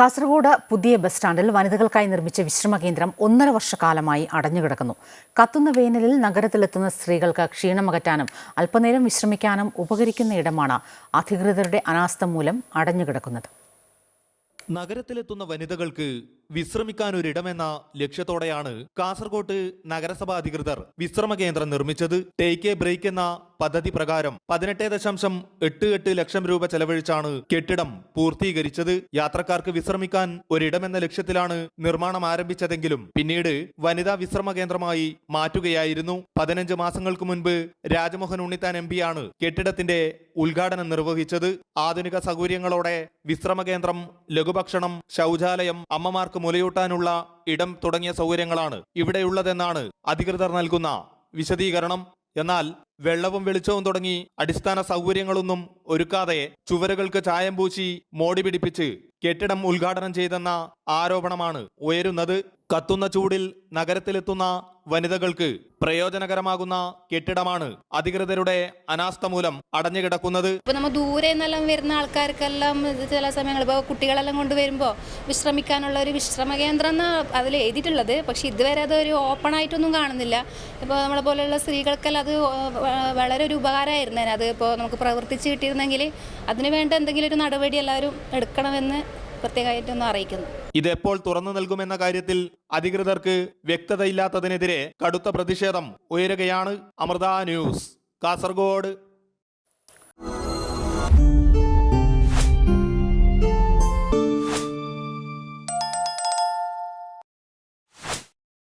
കാസർഗോഡ് പുതിയ ബസ് സ്റ്റാൻഡിൽ വനിതകൾക്കായി നിർമ്മിച്ച വിശ്രമ കേന്ദ്രം ഒന്നര വർഷക്കാലമായി അടഞ്ഞുകിടക്കുന്നു. കത്തുന്ന വേനലിൽ നഗരത്തിലെത്തുന്ന സ്ത്രീകൾക്ക് ക്ഷീണമകറ്റാനും അല്പനേരം വിശ്രമിക്കാനും ഉപകരിക്കുന്ന ഇടമാണ് അധികൃതരുടെ അനാസ്ഥ മൂലം അടഞ്ഞുകിടക്കുന്നത്. നഗരത്തിലെത്തുന്ന വനിതകൾക്ക് വിശ്രമിക്കാൻ ഒരിടമെന്ന ലക്ഷ്യത്തോടെയാണ് കാസർകോട്ട് നഗരസഭാ അധികൃതർ വിശ്രമ കേന്ദ്രം നിർമ്മിച്ചത്. ടേക്ക് എ ബ്രേക്ക് എന്ന പദ്ധതി പ്രകാരം പതിനെട്ട് ദശാംശം എട്ട് എട്ട് ലക്ഷം രൂപ ചെലവഴിച്ചാണ് കെട്ടിടം പൂർത്തീകരിച്ചത്. യാത്രക്കാർക്ക് വിശ്രമിക്കാൻ ഒരിടമെന്ന ലക്ഷ്യത്തിലാണ് നിർമ്മാണം ആരംഭിച്ചതെങ്കിലും പിന്നീട് വനിതാ വിശ്രമ കേന്ദ്രമായി മാറ്റുകയായിരുന്നു. പതിനഞ്ച് മാസങ്ങൾക്ക് മുൻപ് രാജമോഹൻ ഉണ്ണിത്താൻ എം പിയാണ് കെട്ടിടത്തിന്റെ ഉദ്ഘാടനം നിർവഹിച്ചത്. ആധുനിക സൗകര്യങ്ങളോടെ വിശ്രമ കേന്ദ്രം ലഘുഭക്ഷണം ശൗചാലയം അമ്മമാർക്ക് മുലയൂട്ടാനുള്ള ഇടം തുടങ്ങിയ സൗകര്യങ്ങളാണ് ഇവിടെയുള്ളതെന്നാണ് അധികൃതർ നൽകുന്ന വിശദീകരണം. എന്നാൽ വെള്ളവും വെളിച്ചവും തുടങ്ങി അടിസ്ഥാന സൗകര്യങ്ങളൊന്നും ഒരുക്കാതെ ചുവരുകൾക്ക് ചായം പൂശി മോടി പിടിപ്പിച്ച് കെട്ടിടം ഉദ്ഘാടനം ചെയ്തെന്ന ആരോപണമാണ് ഉയരുന്നത്. കത്തുന്ന ചൂടിൽ നഗരത്തിലെത്തുന്ന വനിതകൾക്ക് പ്രയോജനകരമാകുന്ന കെട്ടിടമാണ് അധികൃതരുടെ അനാസ്ഥ മൂലം അടഞ്ഞുകിടക്കുന്നത്. ഇപ്പൊ നമ്മൾ ദൂരെ നിന്നെല്ലാം വരുന്ന ആൾക്കാർക്കെല്ലാം ചില സമയങ്ങൾ ഇപ്പോൾ കുട്ടികളെല്ലാം കൊണ്ട് വരുമ്പോൾ വിശ്രമിക്കാനുള്ള ഒരു വിശ്രമ കേന്ദ്രം എന്ന് അതിൽ എഴുതിയിട്ടുള്ളത്. പക്ഷെ ഇതുവരെ അത് ഒരു ഓപ്പൺ ആയിട്ടൊന്നും കാണുന്നില്ല. ഇപ്പോൾ നമ്മളെ പോലെയുള്ള സ്ത്രീകൾക്കെല്ലാം അത് വളരെ ഒരു ഉപകാരമായിരുന്നേനെ അത് ഇപ്പോൾ നമുക്ക് പ്രവർത്തിച്ച് കിട്ടിയിരുന്നെങ്കിൽ അതിനുവേണ്ട എന്തെങ്കിലും ഒരു നടപടി എല്ലാവരും എടുക്കണമെന്ന് പ്രത്യേകമായിട്ടൊന്ന് അറിയിക്കുന്നു. ഇതെപ്പോൾ തുറന്നു നൽകുമെന്ന കാര്യത്തിൽ അധികൃതർക്ക് വ്യക്തതയില്ലാത്തതിനെതിരെ കടുത്ത പ്രതിഷേധം ഉയരുകയാണ് അമൃത ന്യൂസ് കാസർഗോഡ്.